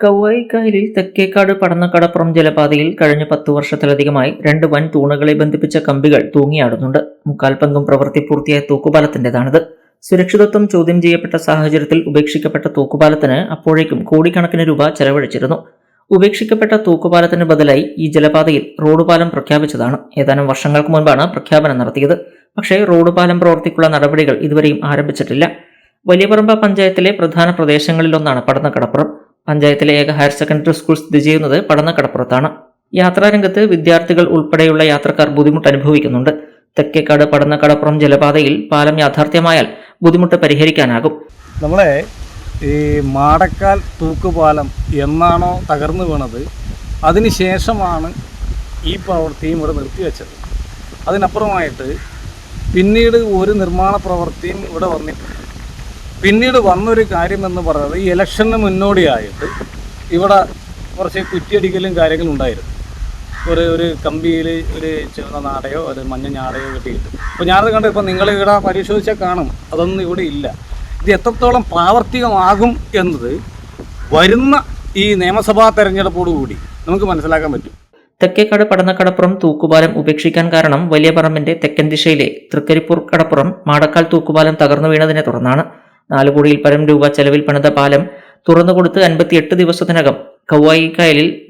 കൗവായി കായലിൽ തെക്കേക്കാട് പടന്നക്കടപ്പുറം ജലപാതയിൽ കഴിഞ്ഞ പത്തു വർഷത്തിലധികമായി രണ്ട് വൻ തൂണുകളെ ബന്ധിപ്പിച്ച കമ്പികൾ തൂങ്ങിയാടുന്നുണ്ട്. മുക്കാൽ പങ്കും പ്രവൃത്തി പൂർത്തിയായ തൂക്കുപാലത്തിന്റേതാണിത്. സുരക്ഷിതത്വം ചോദ്യം ചെയ്യപ്പെട്ട സാഹചര്യത്തിൽ ഉപേക്ഷിക്കപ്പെട്ട തൂക്കുപാലത്തിന് അപ്പോഴേക്കും കോടിക്കണക്കിന് രൂപ ചെലവഴിച്ചിരുന്നു. ഉപേക്ഷിക്കപ്പെട്ട തൂക്കുപാലത്തിന് ബദലായി ഈ ജലപാതയിൽ റോഡ് പാലം പ്രഖ്യാപിച്ചതാണ്. ഏതാനും വർഷങ്ങൾക്ക് മുൻപാണ് പ്രഖ്യാപനം നടത്തിയത്. പക്ഷേ റോഡ് പാലം പ്രവർത്തിക്കുള്ള നടപടികൾ ഇതുവരെയും ആരംഭിച്ചിട്ടില്ല. വലിയപറമ്പ പഞ്ചായത്തിലെ പ്രധാന പ്രദേശങ്ങളിലൊന്നാണ് പടന്നക്കടപ്പുറം പഞ്ചായത്തിലെ ഏക ഹയർ സെക്കൻഡറി സ്കൂൾ സ്ഥിതി ചെയ്യുന്നത് പടന്നക്കടപ്പുറത്താണ്. യാത്രാരംഗത്ത് വിദ്യാർത്ഥികൾ ഉൾപ്പെടെയുള്ള യാത്രക്കാർ ബുദ്ധിമുട്ട് അനുഭവിക്കുന്നുണ്ട്. തെക്കേക്കാട് പടന്നക്കടപ്പുറം ജലപാതയിൽ പാലം യാഥാർത്ഥ്യമായാൽ ബുദ്ധിമുട്ട് പരിഹരിക്കാനാകും. നമ്മളെ ഈ മാടക്കാൽ തൂക്കുപാലം എന്നാണോ തകർന്നു വീണത് അതിനുശേഷമാണ് ഈ പ്രവൃത്തിയും ഇവിടെ നിർത്തിവെച്ചത്. അതിനപ്പുറമായിട്ട് പിന്നീട് ഒരു നിർമ്മാണ പ്രവൃത്തിയും ഇവിടെ വന്നിട്ടില്ല പിന്നീട് വന്നൊരു കാര്യമെന്ന് പറയുന്നത് ഈ ഇലക്ഷന് മുന്നോടിയായിട്ട് ഇവിടെ കുറച്ച് കുറ്റിയടിക്കലും കാര്യങ്ങളും ഉണ്ടായിരുന്നു. ഒരു ഒരു കമ്പിയിൽ ഒരു ചുവന്ന നാടയോ ഒരു മഞ്ഞ ഞാടയോ കിട്ടിയിട്ട്. അപ്പോൾ ഞാനത് കണ്ടു ഇപ്പോൾ നിങ്ങൾ ഇവിടെ പരിശോധിച്ചാൽ കാണും. അതൊന്നും ഇവിടെ ഇല്ല. ഇത് എത്രത്തോളം പ്രാവർത്തികമാകും എന്നത് വരുന്ന ഈ നിയമസഭാ തെരഞ്ഞെടുപ്പോടുകൂടി നമുക്ക് മനസ്സിലാക്കാൻ പറ്റും. തെക്കേക്കാട് പടന്നക്കടപ്പുറം തൂക്കുപാലം ഉപേക്ഷിക്കാൻ കാരണം വലിയ പറമ്പിന്റെ തെക്കൻ ദിശയിലെ തൃക്കരിപ്പൂർ കടപ്പുറം മാടക്കാൽ തൂക്കുപാലം തകർന്നു വീണതിനെ തുടർന്നാണ് നാല് കോടിയിൽ പരം രൂപ ചെലവിൽ പണിത പാലം തുറന്നുകൊടുത്ത് അൻപത്തിയെട്ട് ദിവസത്തിനകം കൗവായി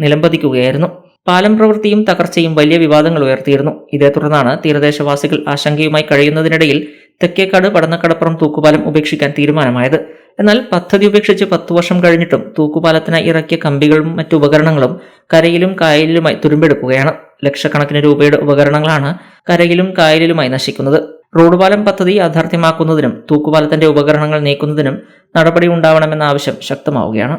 നിലംപതിക്കുകയായിരുന്നു. പാലം പ്രവൃത്തിയും തകർച്ചയും വലിയ വിവാദങ്ങൾ ഉയർത്തിയിരുന്നു. ഇതേ തുടർന്നാണ് തീരദേശവാസികൾ ആശങ്കയുമായി കഴിയുന്നതിനിടയിൽ തെക്കേക്കാട് പടന്നക്കടപ്പുറം തൂക്കുപാലം ഉപേക്ഷിക്കാൻ തീരുമാനമായത്. എന്നാൽ പദ്ധതി ഉപേക്ഷിച്ച് പത്തു വർഷം കഴിഞ്ഞിട്ടും തൂക്കുപാലത്തിനായി ഇറക്കിയ കമ്പികളും മറ്റു ഉപകരണങ്ങളും കരയിലും കായലിലുമായി തുരുമ്പെടുക്കുകയാണ്. ലക്ഷക്കണക്കിന് രൂപയുടെ ഉപകരണങ്ങളാണ് കരയിലും കായലിലുമായി നശിക്കുന്നത്. റോഡ് പാലം പദ്ധതി യാഥാർത്ഥ്യമാക്കുന്നതിനും തൂക്കുപാലത്തിന്റെ ഉപകരണങ്ങൾ നീക്കുന്നതിനും നടപടി ഉണ്ടാവണമെന്ന ആവശ്യം ശക്തമാവുകയാണ്